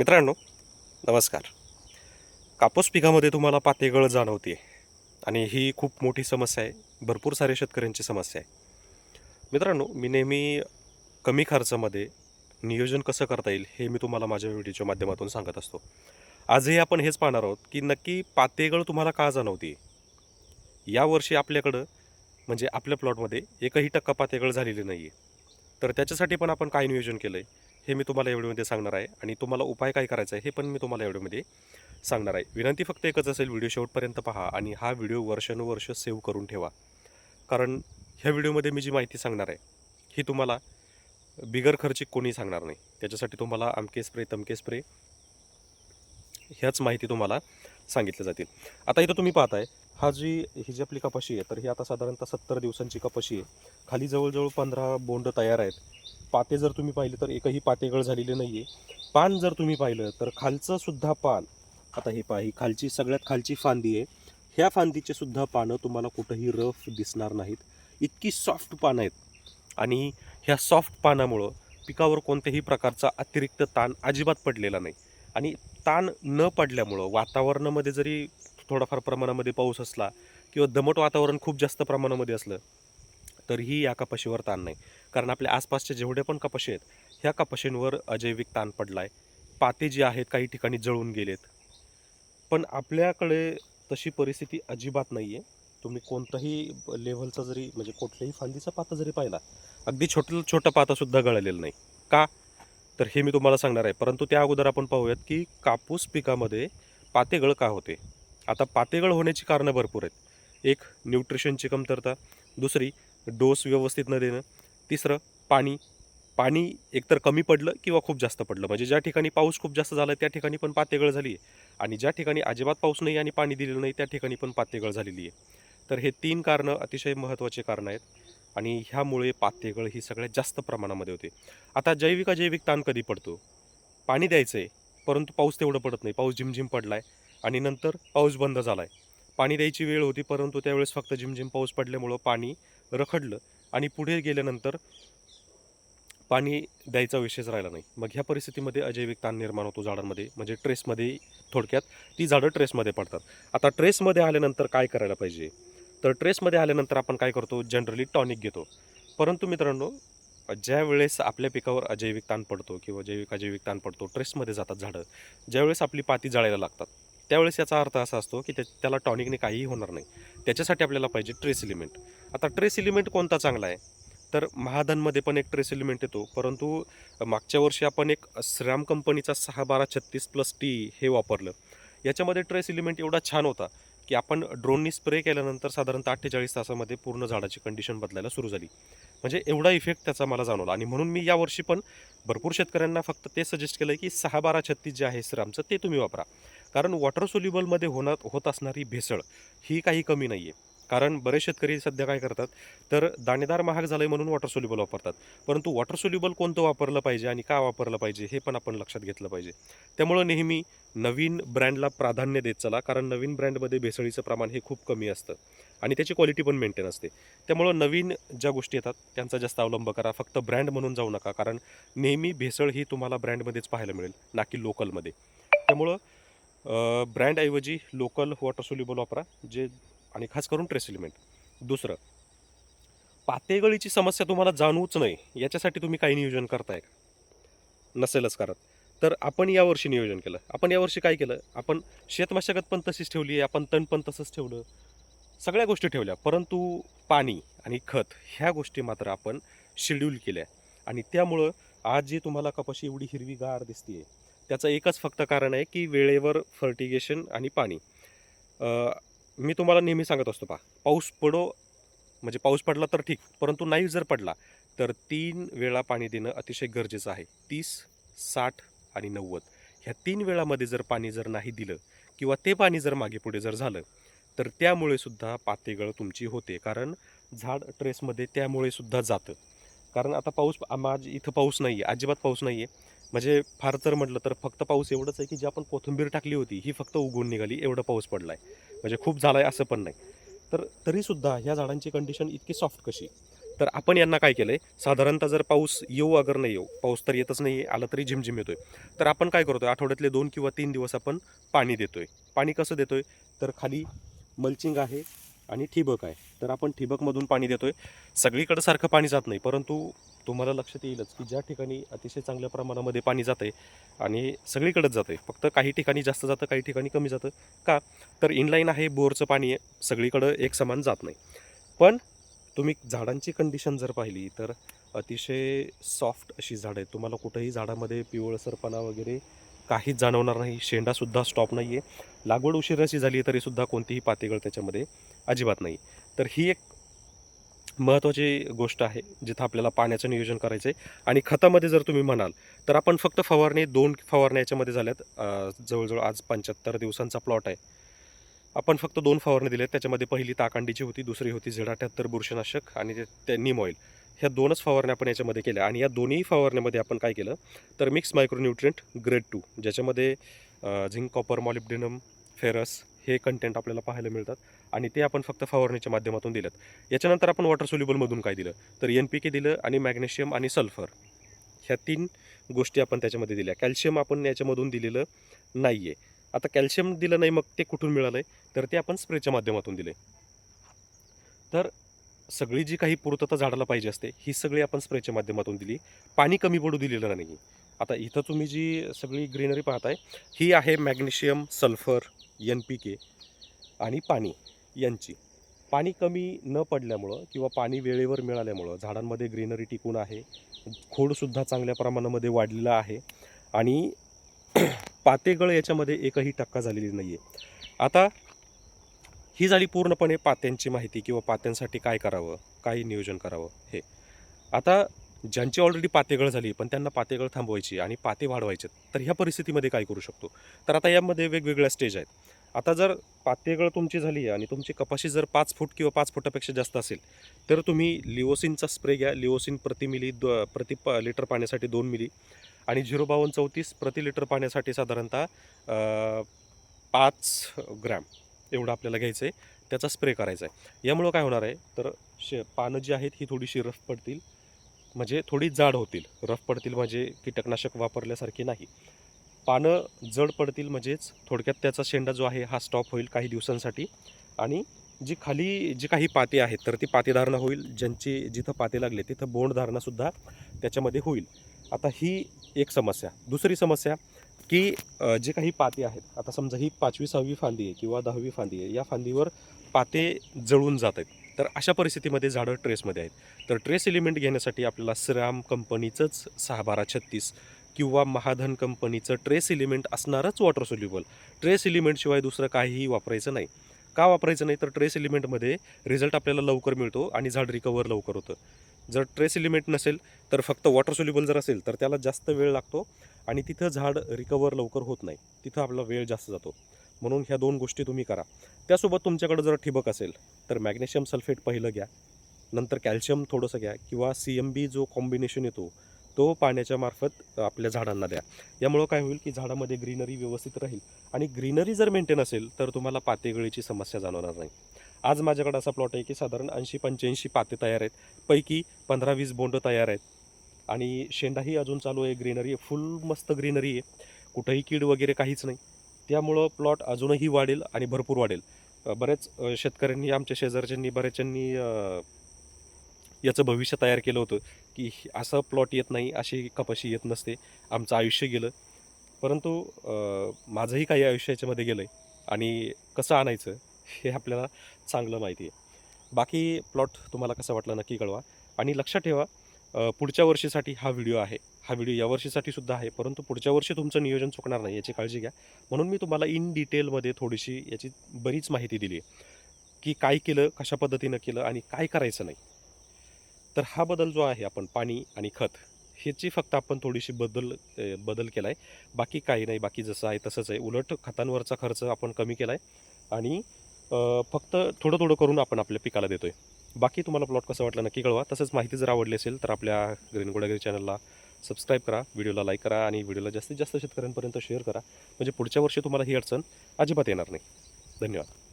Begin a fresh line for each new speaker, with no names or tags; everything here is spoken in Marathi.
मित्रांनो नमस्कार. कापूस पिकामध्ये तुम्हाला पातेगळ जाणवते आणि ही खूप मोठी समस्या आहे. भरपूर सारे शेतकऱ्यांची समस्या आहे. मित्रांनो मी नेहमी कमी खर्चामध्ये नियोजन कसं करता येईल हे मी तुम्हाला माझ्या व्हिडिओच्या माध्यमातून सांगत असतो. आजही आपण हेच पाहणार आहोत की नक्की पातेगळ तुम्हाला का जाणवते यावर्षी आपल्याकडं म्हणजे आपल्या प्लॉटमध्ये एकही टक्का पातेगळ झालेली नाही आहे तर त्याच्यासाठी पण आपण काय नियोजन केलं आहे हे मी तुम्हाला या व्हिडिओमध्ये सांगणार आहे. आणि तुम्हाला उपाय काय करायचा आहे हे पण मी तुम्हाला या व्हिडिओमध्ये सांगणार आहे. विनंती फक्त एकच असेल व्हिडिओ शेवटपर्यंत पहा आणि हा व्हिडिओ वर्षानुवर्ष सेव्ह करून ठेवा. कारण ह्या व्हिडिओमध्ये मी जी माहिती सांगणार आहे ही तुम्हाला बिगर खर्चिक कोणी सांगणार नाही. त्याच्यासाठी तुम्हाला आमके स्प्रे तमके स्प्रे ह्याच माहिती तुम्हाला सांगितल्या जातील. आता इथं तुम्ही पाहताय हा जी ही जी आपली कपाशी आहे तर ही आता साधारणतः सत्तर दिवसांची कपाशी आहे. खाली जवळजवळ पंधरा बोंड तयार आहेत. पाते जर तुम्ही पाहिले तर एकही पातेगळ झालेले नाही आहे पान जर तुम्ही पाहिलं तर खालचं सुद्धा पान आता हे पहा ही खालची सगळ्यात खालची फांदी आहे. ह्या फांदीचे सुद्धा पानं तुम्हाला कुठंही रफ दिसणार नाहीत. इतकी सॉफ्ट पानं आहेत. आणि ह्या सॉफ्ट पानामुळं पिकावर कोणत्याही प्रकारचा अतिरिक्त ताण अजिबात पडलेला नाही. आणि ताण न पडल्यामुळं वातावरणामध्ये जरी थोडाफार प्रमाणामध्ये पाऊस असला किंवा दमट वातावरण खूप जास्त प्रमाणामध्ये असलं तरीही या कपाशीवर ताण नाही. कारण आपल्या आसपासचे जेवढे पण कपाशी आहेत ह्या कपाशींवर अजैविक ताण पडला आहे पाते जे आहेत काही ठिकाणी जळून गेलेत. पण आपल्याकडे तशी परिस्थिती अजिबात नाही आहे तुम्ही कोणताही लेव्हलचा जरी म्हणजे कुठल्याही फांदीचा पाता जरी पाहिला अगदी छोटं छोटं पातासुद्धा गळलेलं नाही. का? तर हे मी तुम्हाला सांगणार आहे. परंतु त्या अगोदर आपण पाहूयात की कापूस पिकामध्ये पातेगळ का होते? आता पातेगळ होण्याची कारणं भरपूर आहेत. एक न्यूट्रिशनची कमतरता. दुसरी डोस व्यवस्थित न देणं. तिसरं पाणी. पाणी एकतर कमी पडलं किंवा खूप जास्त पडलं. म्हणजे ज्या ठिकाणी पाऊस खूप जास्त झाला त्या ठिकाणी पण पातेगळ झाली आहे आणि ज्या ठिकाणी अजिबात पाऊस नाही आणि पाणी दिलेलं नाही त्या ठिकाणी पण पातेगळ झालेली आहे तर हे तीन कारणं अतिशय महत्त्वाचे कारणं आहेत. आणि ह्यामुळे पातेगळ ही सगळ्यात जास्त प्रमाणामध्ये होते. आता जैविक अजैविक ताण कधी पडतो? पाणी द्यायचं आहे परंतु पाऊस तेवढं पडत नाही. पाऊस झिमझिम पडला आहे आणि नंतर पाऊस बंद झाला आहे पाणी द्यायची वेळ होती परंतु त्यावेळेस फक्त झिमझिम पाऊस पडल्यामुळं पाणी रखडलं. आणि पुढे गेल्यानंतर पाणी द्यायचा विषयच राहिला नाही. मग ह्या परिस्थितीमध्ये अजैविक ताण निर्माण होतो झाडांमध्ये म्हणजे ट्रेसमध्ये थोडक्यात ती झाडं ट्रेसमध्ये पडतात. आता ट्रेसमध्ये आल्यानंतर काय करायला पाहिजे? तर ट्रेसमध्ये आल्यानंतर आपण काय करतो? जनरली टॉनिक घेतो. परंतु मित्रांनो ज्या वेळेस आपल्या पिकावर अजैविक ताण पडतो किंवा जैविक अजैविक ताण पडतो ट्रेसमध्ये जातात झाडं. ज्यावेळेस आपली पाती जाळायला लागतात त्यावेळेस याचा अर्थ असा असतो की त्या त्याला टॉनिकने काहीही होणार नाही. त्याच्यासाठी आपल्याला पाहिजे ट्रेस एलिमेंट. आता ट्रेस एलिमेंट कोणता चांगला आहे? तर महाधनमध्ये पण एक ट्रेस एलिमेंट येतो. परंतु मागच्या वर्षी आपण एक श्राम कंपनीचा सहा बारा छत्तीस प्लस टी हे वापरलं. याच्यामध्ये ट्रेस एलिमेंट एवढा छान होता की आपण ड्रोननी स्प्रे केल्यानंतर साधारणतः अठ्ठेचाळीस तासामध्ये पूर्ण झाडाची कंडिशन बदलायला सुरू झाली. म्हणजे एवढा इफेक्ट त्याचा मला जाणवला. आणि म्हणून मी यावर्षी पण भरपूर शेतकऱ्यांना फक्त ते सजेस्ट केलं की सहा बारा छत्तीस जे आहे श्रामचं ते तुम्ही वापरा. कारण वॉटर सोल्युबलमध्ये होणार होत असणारी भेसळ ही काही कमी नाही आहे कारण बरेच शेतकरी सध्या काय करतात तर दाणेदार महाग झालं आहे म्हणून वॉटर सोल्युबल वापरतात. परंतु वॉटर सोल्युबल कोणतं वापरलं पाहिजे आणि का वापरलं पाहिजे हे पण आपण लक्षात घेतलं पाहिजे. त्यामुळं नेहमी नवीन ब्रँडला प्राधान्य देत चला कारण नवीन ब्रँडमध्ये भेसळीचं प्रमाण हे खूप कमी असतं आणि त्याची क्वालिटी पण मेंटेन असते. त्यामुळं नवीन ज्या गोष्टी येतात त्यांचा जास्त अवलंब करा. फक्त ब्रँड म्हणून जाऊ नका कारण नेहमी भेसळ ही तुम्हाला ब्रँडमध्येच पाहायला मिळेल ना की लोकलमध्ये त्यामुळं ब्रँडऐवजी लोकल वॉटर सोल्युबल वापरा जे आणि खास करून ट्रेस एलिमेंट दुसरं पातेगळीची समस्या तुम्हाला जाणवूच नाही याच्यासाठी तुम्ही काही नियोजन करताय का? नसेलच करत. तर आपण यावर्षी नियोजन केलं. आपण यावर्षी काय केलं? आपण शेतमशागत पण तशीच ठेवली आहे आपण तण पण तसंच ठेवलं. सगळ्या गोष्टी ठेवल्या परंतु पाणी आणि खत ह्या गोष्टी मात्र आपण शेड्यूल केल्या. आणि त्यामुळं आज जी तुम्हाला कपाशी एवढी हिरवीगार दिसते त्याचं एकच फक्त कारण आहे की वेळेवर फर्टिगेशन आणि पाणी. मी तुम्हाला नेहमी सांगत असतो पा पाऊस पडो म्हणजे पाऊस पडला तर ठीक परंतु नाही जर पडला तर तीन वेळा पाणी देणं अतिशय गरजेचं आहे. तीस साठ आणि नव्वद. ह्या तीन वेळामध्ये जर पाणी जर नाही दिलं किंवा ते पाणी जर मागे पुढे जर झालं तर त्यामुळे सुद्धा पातेगळ तुमची होते. कारण झाड ट्रेसमध्ये त्यामुळे सुद्धा जातं. कारण आता पाऊस माझ इथं पाऊस नाही आहे अजिबात पाऊस नाही आहे म्हणजे फार तर म्हटलं तर फक्त पाऊस एवढंच आहे की जी आपण कोथिंबीर टाकली होती ही फक्त उगवून निघाली एवढा पाऊस पडला आहे म्हणजे खूप झाला आहे असं पण नाही. तर तरीसुद्धा ह्या झाडांची कंडिशन इतकी सॉफ्ट कशी? तर आपण यांना काय केलं आहे साधारणतः जर पाऊस येऊ अगर नाही येऊ पाऊस तर येतच नाही आला तरी झिमझिम येतोय. तर आपण काय करतोय? आठवड्यातले दोन किंवा तीन दिवस आपण पाणी देतोय. पाणी कसं देतोय? तर खाली मल्चिंग आहे आणि ठिबक आहे. तर आपण ठिबकमधून पाणी देतोय. सगळीकडं सारखं पाणी जात नाही परंतु तुम्हाला लक्षात येईलच की ज्या ठिकाणी अतिशय चांगल्या प्रमाणामध्ये पाणी जातं आहे आणि सगळीकडेच जातं आहे फक्त काही ठिकाणी जास्त जातं काही ठिकाणी कमी जातं का? तर इनलाईन आहे बोरचं पाणी आहे सगळीकडं एक समान जात नाही. पण तुम्ही झाडांची कंडिशन जर पाहिली तर अतिशय सॉफ्ट अशी झाडं आहेत. तुम्हाला कुठंही झाडामध्ये पिवळसरपणा वगैरे काहीच जाणवणार नाही शेंडासुद्धा स्टॉप नाही आहे लागवड उशिराची झाली तरीसुद्धा कोणतीही पातेगळ त्याच्यामध्ये अजिबात नाही. तर ही एक महत्त्वाची गोष्ट आहे जिथं आपल्याला पाण्याचं नियोजन करायचं आहे आणि खतामध्ये जर तुम्ही म्हणाल तर आपण फक्त फवारणी दोन फवारण्या याच्यामध्ये झाल्यात. जवळजवळ आज पंच्याहत्तर दिवसांचा प्लॉट आहे. आपण फक्त दोन फवारणी दिल्यात. त्याच्यामध्ये पहिली ताकांडीची होती दुसरी होती झेड अठ्याहत्तर बुरशीनाशक आणि ते- नीम निम ऑइल ह्या दोनच फवारण्या आपण याच्यामध्ये केल्या. आणि या दोन्ही फवारण्यामध्ये आपण काय केलं तर मिक्स मायक्रोन्युट्रिएंट ग्रेड टू ज्याच्यामध्ये झिंक कॉपर मॉलिब्डेनम फेरस हे कंटेंट आपल्याला पाहायला मिळतात आणि ते आपण फक्त फवारणीच्या माध्यमातून दिलं याच्यानंतर आपण वॉटर सोल्युबलमधून काय दिलं? तर एन पी के दिलं आणि मॅग्नेशियम आणि सल्फर ह्या तीन गोष्टी आपण त्याच्यामध्ये दिल्या. कॅल्शियम आपण याच्यामधून दिलेलं नाही आहे आता कॅल्शियम दिलं नाही मग ते कुठून मिळालं आहे तर ते आपण स्प्रेच्या माध्यमातून दिले तर सगळी जी काही पूर्तता झाडाला पाहिजे असते ही सगळी आपण स्प्रेच्या माध्यमातून दिली. पाणी कमी पडू दिलेलं नाही आता इथं तुम्ही जी सगळी ग्रीनरी पाहताय ही आहे magnesium sulphur N P K आणि पाणी यांची. पाणी कमी न पडल्यामुळं किंवा पाणी वेळेवर मिळाल्यामुळं झाडांमध्ये ग्रीनरी टिकून आहे. खोडसुद्धा चांगल्या प्रमाणामध्ये वाढलेला आहे. आणि पातेगळ याच्यामध्ये एकही टक्का झालेली नाही आहे आता ही झाली पूर्णपणे पात्यांची माहिती किंवा पात्यांसाठी काय करावं काय नियोजन करावं हे. आता ज्यांची ऑलरेडी पातेगळ झाली पण त्यांना पातेगळ थांबवायची आणि पाते वाढवायचे तर ह्या परिस्थितीमध्ये काय करू शकतो? तर आता यामध्ये वेगवेगळ्या स्टेज आहेत. आता जर पातेगळ तुमची झाली आहे आणि तुमची कपाशी जर पाच फूट किंवा पाच फुटापेक्षा जास्त असेल तर तुम्ही लिओसिनचा स्प्रे घ्या. लिओसिन प्रति मिली द प्रति प लिटर पाण्यासाठी दोन मिली आणि झिरो बावन्न चौतीस प्रति लिटर पाण्यासाठी साधारणतः पाच ग्रॅम एवढं आपल्याला घ्यायचं आहे त्याचा स्प्रे करायचा आहे यामुळं काय होणार आहे? तर शे पानं जी आहेत ही थोडीशी रफ पडतील. म्हणजे थोडी जाड होतील. रफ पडतील म्हणजे कीटकनाशक वापरल्यासारखी नाही. पानं जड पडतील म्हणजेच थोडक्यात त्याचा शेंडा जो आहे हा स्टॉप होईल काही दिवसांसाठी. आणि जी खाली जी काही पाते आहेत तर ती पातेधारणा होईल. ज्यांची जिथं पाते लागले तिथं बोंडधारणासुद्धा त्याच्यामध्ये होईल. आता ही एक समस्या. दुसरी समस्या की जे काही पाते आहेत आता समजा ही पाचवी सहावी फांदी आहे किंवा दहावी फांदी आहे या फांदीवर पाते जळून जात आहेत. तर अशा परिस्थितीमध्ये झाडं ट्रेसमध्ये आहेत. तर ट्रेस एलिमेंट घेण्यासाठी आपल्याला श्राम कंपनीचंच सहा बारा छत्तीस किंवा महाधन कंपनीचं ट्रेस एलिमेंट असणारच वॉटर सोल्युबल ट्रेस एलिमेंटशिवाय दुसरं काहीही वापरायचं नाही. का वापरायचं नाही? तर ट्रेस एलिमेंटमध्ये रिझल्ट आपल्याला लवकर मिळतो आणि झाड रिकवर लवकर होतं. जर ट्रेस एलिमेंट नसेल तर फक्त वॉटर सोल्युबल जर असेल तर त्याला जास्त वेळ लागतो आणि तिथं झाड रिकवर लवकर होत नाही. तिथं आपला वेळ जास्त जातो. म्हणून ह्या दोन गोष्टी तुम्ही करा. त्यासोबत तुमच्याकडे जर ठिबक असेल तर मॅग्नेशियम सल्फेट पहिलं घ्या. नंतर कॅल्शियम थोडंसं घ्या किंवा सी एम बी जो कॉम्बिनेशन येतो तो पाण्याच्या मार्फत आपल्या झाडांना द्या. यामुळं काय होईल की झाडामध्ये ग्रीनरी व्यवस्थित राहील आणि ग्रीनरी जर मेंटेन असेल तर तुम्हाला पातेगळीची समस्या जाणवणार नाही. आज माझ्याकडे असा प्लॉट आहे की साधारण ऐंशी पंच्याऐंशी पाते तयार आहेत. पैकी पंधरा वीस बोंड तयार आहेत. आणि शेंडाही अजून चालू आहे ग्रीनरी फुल मस्त ग्रीनरी आहे. कुठंही कीड वगैरे काहीच नाही. त्यामुळं प्लॉट अजूनही वाढेल आणि भरपूर वाढेल. बरेच बऱ्याच शेतकऱ्यांनी आमच्या शेजारच्यांनी बऱ्याच्यांनी याचं भविष्य तयार केलं होतं की असं प्लॉट येत नाही अशी कपाशी येत नसते आमचं आयुष्य गेलं. परंतु माझंही काही आयुष्य याच्यामध्ये गेलं आहे आणि कसं आणायचं हे आपल्याला चांगलं माहिती आहे. बाकी प्लॉट तुम्हाला कसं वाटलं नक्की कळवा. आणि लक्षात ठेवा पुढच्या वर्षीसाठी हा व्हिडिओ आहे. हा व्हिडिओ या वर्षीसाठी सुद्धा आहे परंतु पुढच्या वर्षी तुमचं नियोजन चुकणार नाही याची काळजी घ्या. म्हणून मी तुम्हाला इन डिटेलमध्ये थोडीशी याची बरीच माहिती दिली आहे की काय केलं कशा पद्धतीनं केलं आणि काय करायचं नाही. तर हा बदल जो आहे आपण पाणी आणि खत ह्याची फक्त आपण थोडीशी बदल बदल केला आहे बाकी काही नाही बाकी जसं आहे तसंच आहे. उलट खतांवरचा खर्च आपण कमी केला आहे आणि फक्त थोडं थोडं करून आपण आपल्या पिकाला देतो आहे बाकी तुम्हाला प्लॉट कसं वाटलं नक्की कळवा. तसंच माहिती जर आवडली असेल तर आपल्या ग्रीन गोडागिरी चॅनलला सबस्क्राईब करा व्हिडिओला लाईक करा आणि व्हिडिओला जास्तीत जास्त शेतकऱ्यांपर्यंत शेअर करा. म्हणजे पुढच्या वर्षी तुम्हाला ही अडचण अजिबात येणार नाही. धन्यवाद.